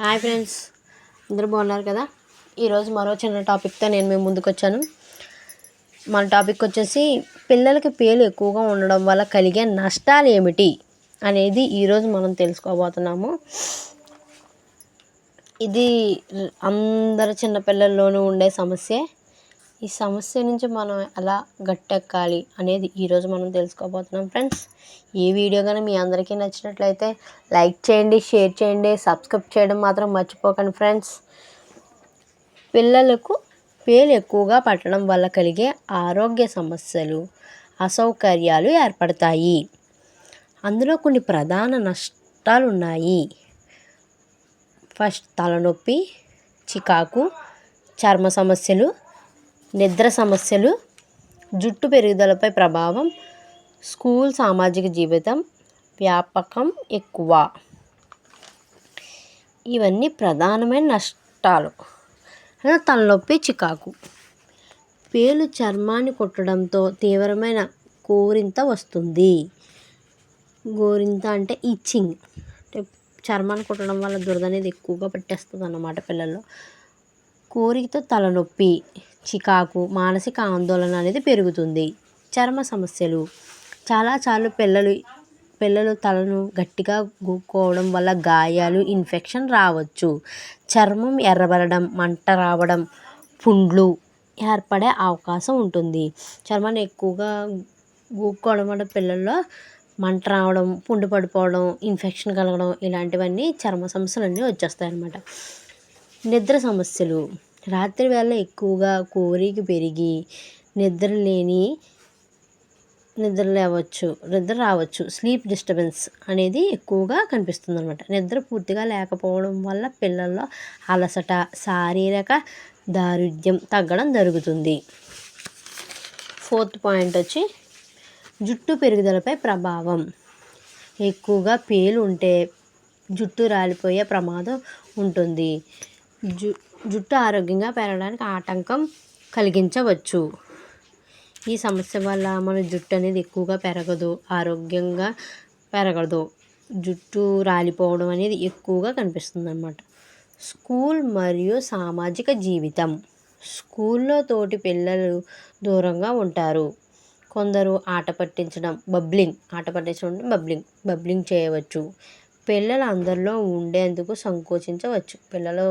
Hi friends. అందరూ బాగున్నారు కదా? ఈరోజు మరో చిన్న టాపిక్తో నేను మేము ముందుకు వచ్చాను మన టాపిక్ వచ్చేసి పిల్లలకి పేలు ఎక్కువగా ఉండడం వల్ల కలిగే నష్టాలు ఏమిటి అనేది ఈరోజు మనం తెలుసుకోబోతున్నాము. ఇది అందరు చిన్నపిల్లల్లోనూ ఉండే సమస్యే. ఈ సమస్య నుంచి మనం ఎలా గట్టెక్కాలి అనేది ఈరోజు మనం తెలుసుకోబోతున్నాం. ఫ్రెండ్స్ ఈ వీడియో కానీ మీ అందరికీ నచ్చినట్లయితే లైక్ చేయండి షేర్ చేయండి సబ్స్క్రైబ్ చేయడం మాత్రం మర్చిపోకండి ఫ్రెండ్స్. పిల్లలకు పేలు ఎక్కువగా పట్టడం వల్ల కలిగే ఆరోగ్య సమస్యలు అసౌకర్యాలు ఏర్పడతాయి. అందులో కొన్ని ప్రధాన నష్టాలు ఉన్నాయి ఫస్ట్ తలనొప్పి చికాకు చర్మ సమస్యలు నిద్ర సమస్యలు జుట్టు పెరుగుదలపై ప్రభావం స్కూల్ సామాజిక జీవితం వ్యాపకం ఎక్కువ. ఇవన్నీ ప్రధానమైన నష్టాలు. తలనొప్పి చికాకు. పేలు చర్మాన్ని కొట్టడంతో తీవ్రమైన కోరింత వస్తుంది. గోరింత అంటే ఇచ్చింగ్ అంటే చర్మాన్ని కొట్టడం వల్ల దురద అనేది ఎక్కువగా పెట్టేస్తుంది అన్నమాట పిల్లల్లో. కోరికతో తలనొప్పి చికాకు మానసిక ఆందోళన అనేది పెరుగుతుంది. చర్మ సమస్యలు. చాలాసార్లు పిల్లలు పిల్లలు తలను గట్టిగా గూక్కోవడం వల్ల గాయాలు ఇన్ఫెక్షన్ రావచ్చు. చర్మం ఎర్రబడడం మంట రావడం పుండ్లు ఏర్పడే అవకాశం ఉంటుంది. చర్మాన్ని ఎక్కువగా గూక్కోవడం వల్ల పిల్లల్లో మంట రావడం పుండు పడిపోవడం ఇన్ఫెక్షన్ కలగడం ఇలాంటివన్నీ చర్మ సమస్యలు వచ్చేస్తాయి అన్నమాట నిద్ర సమస్యలు. రాత్రి వేళ ఎక్కువగా కోరిక పెరిగి నిద్ర లేని నిద్ర లేవచ్చు నిద్ర రావచ్చు స్లీప్ డిస్టర్బెన్స్ అనేది ఎక్కువగా కనిపిస్తుంది అనమాట నిద్ర పూర్తిగా లేకపోవడం వల్ల పిల్లల్లో అలసట శారీరక దారుఢ్యం తగ్గడం జరుగుతుంది. ఫోర్త్ పాయింట్ వచ్చి జుట్టు పెరుగుదలపై ప్రభావం. ఎక్కువగా పేలు ఉంటే జుట్టు రాలిపోయే ప్రమాదం ఉంటుంది. జు జుట్టు ఆరోగ్యంగా పెరగడానికి ఆటంకం కలిగించవచ్చు. ఈ సమస్య వల్ల మన జుట్టు అనేది ఎక్కువగా పెరగదు ఆరోగ్యంగా పెరగదు. జుట్టు రాలిపోవడం అనేది ఎక్కువగా కనిపిస్తుంది అన్నమాట స్కూల్ మరియు సామాజిక జీవితం. స్కూల్లో తోటి పిల్లలు దూరంగా ఉంటారు. కొందరు ఆట పట్టించడం బబ్లింగ్ ఆట పట్టించడం బబ్లింగ్ బబ్లింగ్ చేయవచ్చు. పిల్లలు అందరిలో ఉండేందుకు సంకోచించవచ్చు. పిల్లలు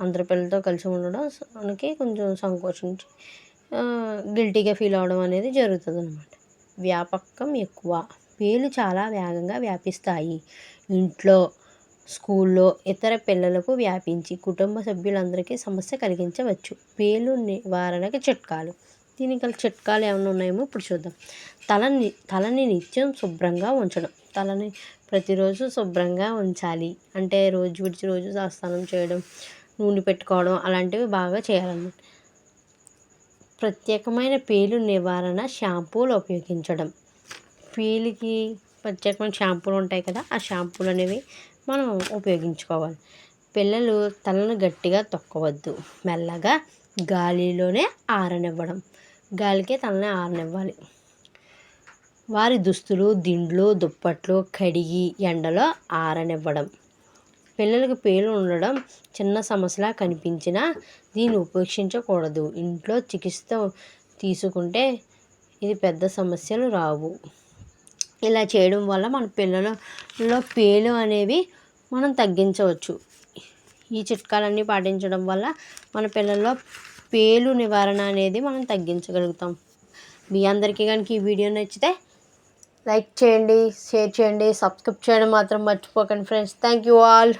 అందరి పిల్లలతో కలిసి ఉండడం మనకి కొంచెం సంకోచించి గిల్టీగా ఫీల్ అవ్వడం అనేది జరుగుతుంది అనమాట వ్యాపకం ఎక్కువ. పేలు చాలా వేగంగా వ్యాపిస్తాయి. ఇంట్లో స్కూల్లో ఇతర పిల్లలకు వ్యాపించి కుటుంబ సభ్యులందరికీ సమస్య కలిగించవచ్చు. పేలు నివారణకి చిట్కాలు. దీనికి గల చిట్కాలు ఏమైనా ఉన్నాయేమో ఇప్పుడు చూద్దాం. తలని తలని నిత్యం శుభ్రంగా ఉంచడం. తలని ప్రతిరోజు శుభ్రంగా ఉంచాలి. అంటే రోజు విడిచి రోజు స్నానం చేయడం. నూనె పెట్టుకోవడం అలాంటివి బాగా చేయాలన్నమాట. ప్రత్యేకమైన పేలు నివారణ షాంపూలు ఉపయోగించడం. పేలికి ప్రత్యేకమైన షాంపూలు ఉంటాయి కదా ఆ షాంపూలు అనేవి మనం ఉపయోగించుకోవాలి. పిల్లలు తలను గట్టిగా తొక్కవద్దు. మెల్లగా గాలిలోనే ఆరనివ్వడం. గాలికే తలని ఆరనివ్వాలి. వారి దుస్తులు దిండ్లు దుప్పట్లు కడిగి ఎండలో ఆరనివ్వడం. పిల్లలకు పేలు ఉండడం చిన్న సమస్యలా కనిపించినా దీన్ని ఉపేక్షించకూడదు. ఇంట్లో చికిత్స తీసుకుంటే ఇది పెద్ద సమస్యలు రావు. ఇలా చేయడం వల్ల మన పిల్లలలో పేలు అనేవి మనం తగ్గించవచ్చు. ఈ చిట్కాలన్నీ పాటించడం వల్ల మన పిల్లల్లో పేలు నివారణ అనేది మనం తగ్గించగలుగుతాం. మీ అందరికీ కనుక ఈ వీడియో నచ్చితే లైక్ చేయండి షేర్ చేయండి సబ్స్క్రైబ్ చేయడం మాత్రం మర్చిపోకండి ఫ్రెండ్స్. Thank you all.